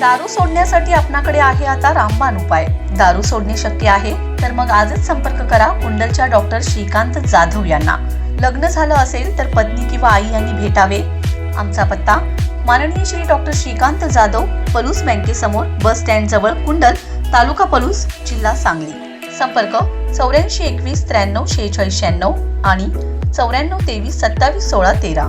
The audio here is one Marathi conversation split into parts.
दारू सोडण्यासाठी आपणाकडे आहे आता रामबाण उपाय. दारू सोडणे शक्य आहे? तर मग आजच संपर्क करा कुंडलच्या डॉक्टर श्रीकांत जाधव यांना. लग्न झालं असेल तर पत्नी किंवा आई यांनी भेटावे. आमचा पत्ता माननीय श्री डॉक्टर श्रीकांत जाधव पलूस बँकेसमोर बस स्टँड जवळ कुंडल तालुका पलूस जिल्हा सांगली. संपर्क चौऱ्याऐंशी एकवीस त्र्याण्णव शेहेचाळीस शहाण्णव आणि चौऱ्याण्णव तेवीस सत्तावीस सोळा तेरा.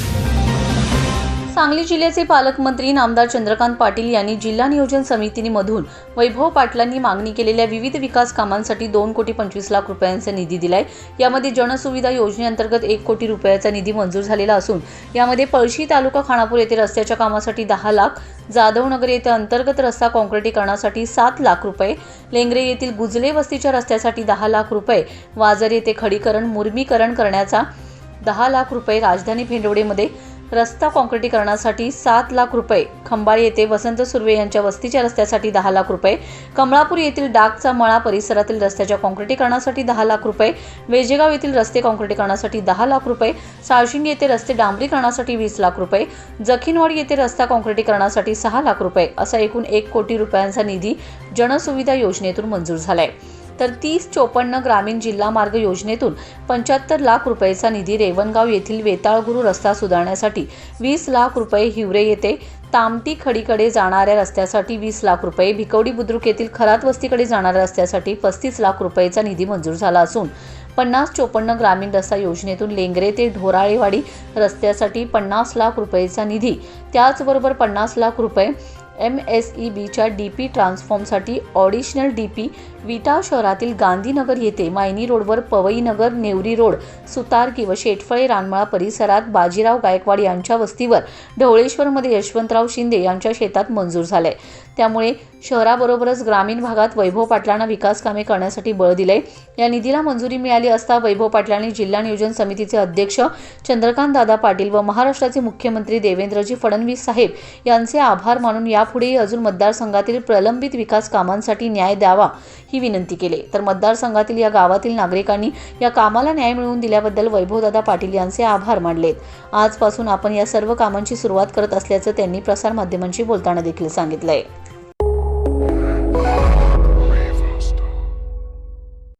सांगली जिल्ह्याचे पालकमंत्री नामदार चंद्रकांत पाटील यांनी जिल्हा नियोजन समितीमधून वैभव पाटलांनी मागणी केलेल्या विविध विकास कामांसाठी दोन कोटी पंचवीस लाख रुपयांचा निधी दिलाय. यामध्ये जनसुविधा योजनेअंतर्गत एक कोटी रुपयाचा निधी मंजूर झालेला असून यामध्ये पळशी तालुका खानापूर येथे रस्त्याच्या कामासाठी दहा लाख जाधवनगर येथे अंतर्गत रस्ता काँक्रिटीकरणासाठी सात लाख रुपये लेंगरे येथील गुजले वस्तीच्या रस्त्यासाठी दहा लाख रुपये वाजर येथे खडीकरण मुर्मीकरण करण्याचा दहा लाख रुपये राजधानी भेंडवडेमध्ये रस्ता काँक्रिटीकरणासाठी सात लाख रुपये. खंबाळी येथे वसंत सुर्वे यांच्या वस्तीच्या रस्त्यासाठी दहा लाख रुपये. कमळापूर येथील डाकचा मळा परिसरातील रस्त्याच्या काँक्रिटीकरणासाठी दहा लाख रुपये. वेजेगाव येथील रस्ते काँक्रिटीकरणासाठी दहा लाख रुपये. साळशिंग येथे रस्ते डांबरीकरणासाठी वीस लाख रुपये. जखीनवाडी येथे रस्ता काँक्रिटीकरणासाठी सहा लाख रुपये. असा एकूण एक कोटी रुपयांचा निधी जनसुविधा योजनेतून मंजूर झाला आहे तर तीस चोपन्न ग्रामीण जिल्हा मार्ग योजनेतून पंच्याहत्तर लाख रुपयेचा निधी रेवणगाव येथील वेताळगुरू रस्ता सुधारण्यासाठी वीस लाख रुपये हिवरे येथे तामटी खडीकडे जाणाऱ्या रस्त्यासाठी वीस लाख रुपये भिकवडी बुद्रुक येथील खरात वस्तीकडे जाणाऱ्या रस्त्यासाठी पस्तीस लाख रुपयेचा निधी मंजूर झाला असून पन्नास चोपन्न ग्रामीण रस्ता योजनेतून लेंगरे ते ढोराळेवाडी रस्त्यासाठी पन्नास लाख रुपयेचा निधी त्याचबरोबर पन्नास लाख रुपये एम एस ई बीच्या डी पी ट्रान्सफॉर्मसाठी ऑडिशनल डी पी विटा शहरातील गांधीनगर येथे मायनी रोडवर पवईनगर नेवरी रोड सुतारकी व शेटफळे रानमळा परिसरात बाजीराव गायकवाड यांच्या वस्तीवर ढवळेश्वरमध्ये यशवंतराव शिंदे यांच्या शेतात मंजूर झालंय त्यामुळे शहराबरोबरच ग्रामीण भागात वैभव पाटलांना विकास कामे करण्यासाठी बळ दिले या निधीला मंजुरी मिळाली असता वैभव पाटलांनी जिल्हा नियोजन समितीचे अध्यक्ष चंद्रकांत दादा पाटील व महाराष्ट्राचे मुख्यमंत्री देवेंद्रजी फडणवीस साहेब यांचे आभार मानून या यापुढेही अजून मतदारसंघातील प्रलंबित विकास कामांसाठी न्याय द्यावा ही विनंती केली. तर मतदारसंघातील या गावातील नागरिकांनी या कामाला न्याय मिळवून दिल्याबद्दल वैभवदादा पाटील यांचे आभार मानलेत. आजपासून आपण या सर्व कामांची सुरुवात करत असल्याचं त्यांनी प्रसारमाध्यमांशी बोलताना देखील सांगितलंय.